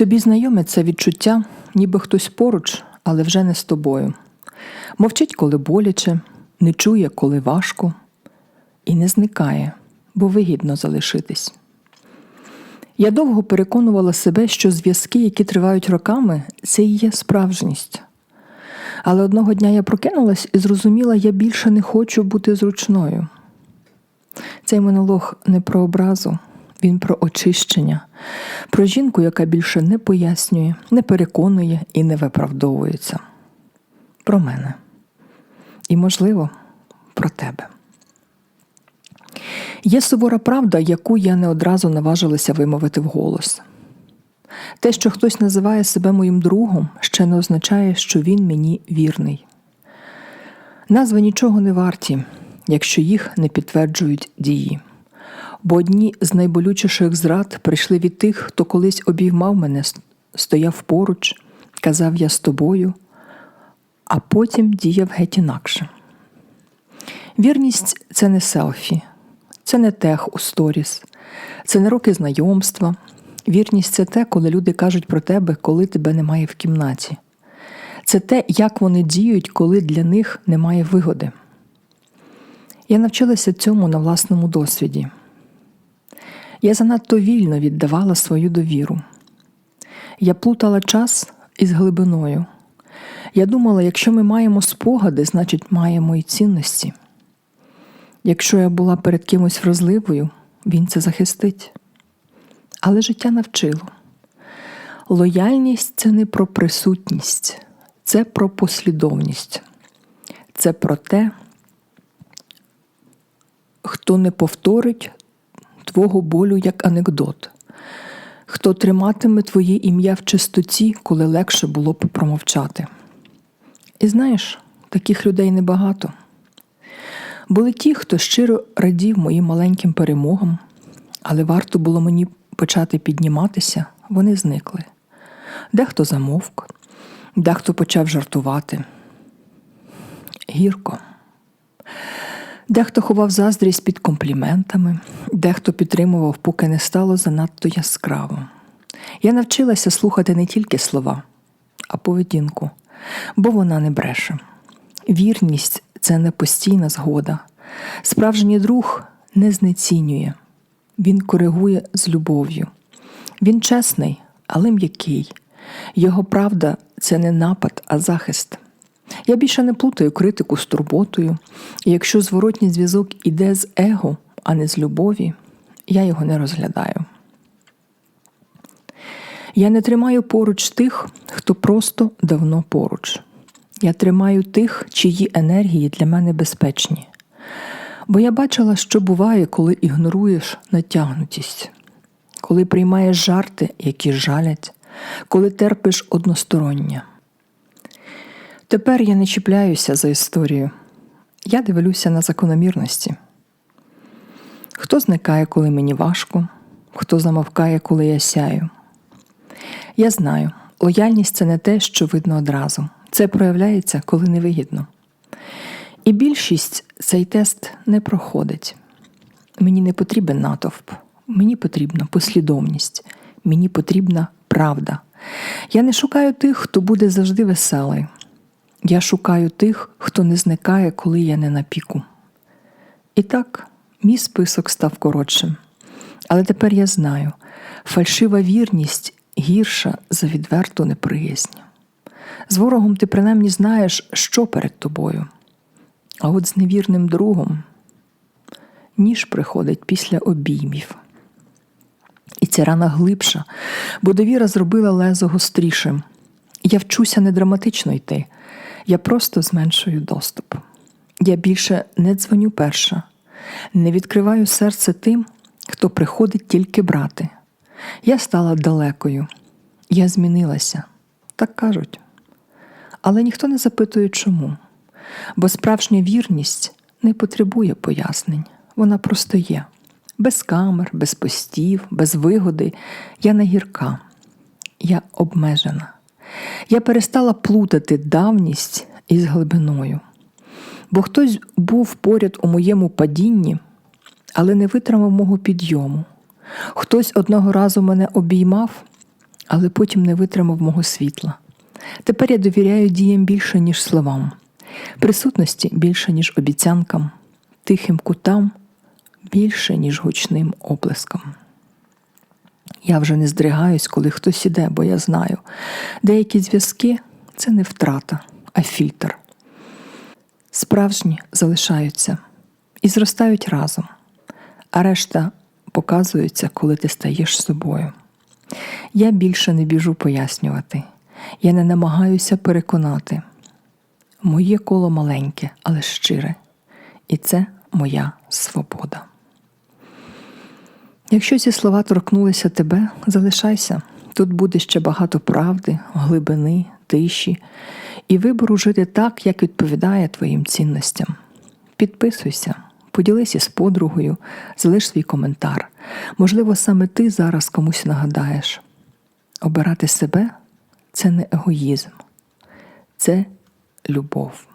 Тобі знайоме це відчуття, ніби хтось поруч, але вже не з тобою. Мовчить, коли боляче, не чує, коли важко, і не зникає, бо вигідно залишитись. Я довго переконувала себе, що зв'язки, які тривають роками, це і є справжність. Але одного дня я прокинулась і зрозуміла, я більше не хочу бути зручною. Цей монолог не про образу, він про очищення, про жінку, яка більше не пояснює, не переконує і не виправдовується. Про мене. І, можливо, про тебе. Є сувора правда, яку я не одразу наважилася вимовити вголос. Те, що хтось називає себе моїм другом, ще не означає, що він мені вірний. Назви нічого не варті, якщо їх не підтверджують дії. Бо одні з найболючіших зрад прийшли від тих, хто колись обіймав мене, стояв поруч, казав я з тобою, а потім діяв геть інакше. Вірність це не селфі, це не тех у сторіс, це не роки знайомства. Вірність це те, коли люди кажуть про тебе, коли тебе немає в кімнаті. Це те, як вони діють, коли для них немає вигоди. Я навчилася цьому на власному досвіді. Я занадто вільно віддавала свою довіру. Я плутала час із глибиною. Я думала, якщо ми маємо спогади, значить маємо і цінності. Якщо я була перед кимось вразливою, він це захистить. Але життя навчило. Лояльність це не про присутність, це про послідовність. Це про те, хто не повторить твого болю як анекдот, хто триматиме твоє ім'я в чистоті, коли легше було б промовчати. І знаєш, таких людей небагато. Були ті, хто щиро радів моїм маленьким перемогам, але варто було мені почати підніматися, вони зникли. Дехто замовк, дехто почав жартувати. Гірко. Дехто ховав заздрість під компліментами, дехто підтримував, поки не стало занадто яскраво. Я навчилася слухати не тільки слова, а поведінку, бо вона не бреше. Вірність це не постійна згода. Справжній друг не знецінює, він коригує з любов'ю. Він чесний, але м'який. Його правда це не напад, а захист. Я більше не плутаю критику з турботою, і якщо зворотній зв'язок іде з его, а не з любові, я його не розглядаю. Я не тримаю поруч тих, хто просто давно поруч. Я тримаю тих, чиї енергії для мене безпечні. Бо я бачила, що буває, коли ігноруєш натягнутість, коли приймаєш жарти, які жалять, коли терпиш одностороннє. Тепер я не чіпляюся за історію. Я дивлюся на закономірності. Хто зникає, коли мені важко, хто замовкає, коли я сяю. Я знаю, лояльність це не те, що видно одразу. Це проявляється, коли невигідно. І більшість цей тест не проходить. Мені не потрібен натовп, мені потрібна послідовність, мені потрібна правда. Я не шукаю тих, хто буде завжди веселий. Я шукаю тих, хто не зникає, коли я не на піку. І так, мій список став коротшим. Але тепер я знаю, фальшива вірність гірша за відверту неприязнь. З ворогом ти принаймні знаєш, що перед тобою. А от з невірним другом ніж приходить після обіймів. І ця рана глибша, бо довіра зробила лезо гострішим. Я вчуся не драматично йти, я просто зменшую доступ. Я більше не дзвоню перша, не відкриваю серце тим, хто приходить тільки брати. Я стала далекою, я змінилася, так кажуть. Але ніхто не запитує, чому. Бо справжня вірність не потребує пояснень, вона просто є. Без камер, без постів, без вигоди. Я не гірка, я обмежена. Я перестала плутати давність із глибиною. Бо хтось був поряд у моєму падінні, але не витримав мого підйому. Хтось одного разу мене обіймав, але потім не витримав мого світла. Тепер я довіряю діям більше, ніж словам, присутності більше, ніж обіцянкам, тихим кутам більше, ніж гучним оплескам. Я вже не здригаюсь, коли хтось іде, бо я знаю, деякі зв'язки це не втрата, а фільтр. Справжні залишаються і зростають разом, а решта показується, коли ти стаєш собою. Я більше не біжу пояснювати, я не намагаюся переконати. Моє коло маленьке, але щире, і це моя свобода. Якщо ці слова торкнулися тебе, залишайся. Тут буде ще багато правди, глибини, тиші і вибору жити так, як відповідає твоїм цінностям. Підписуйся, поділись із подругою, залиш свій коментар. Можливо, саме ти зараз комусь нагадаєш. Обирати себе це не егоїзм, це любов.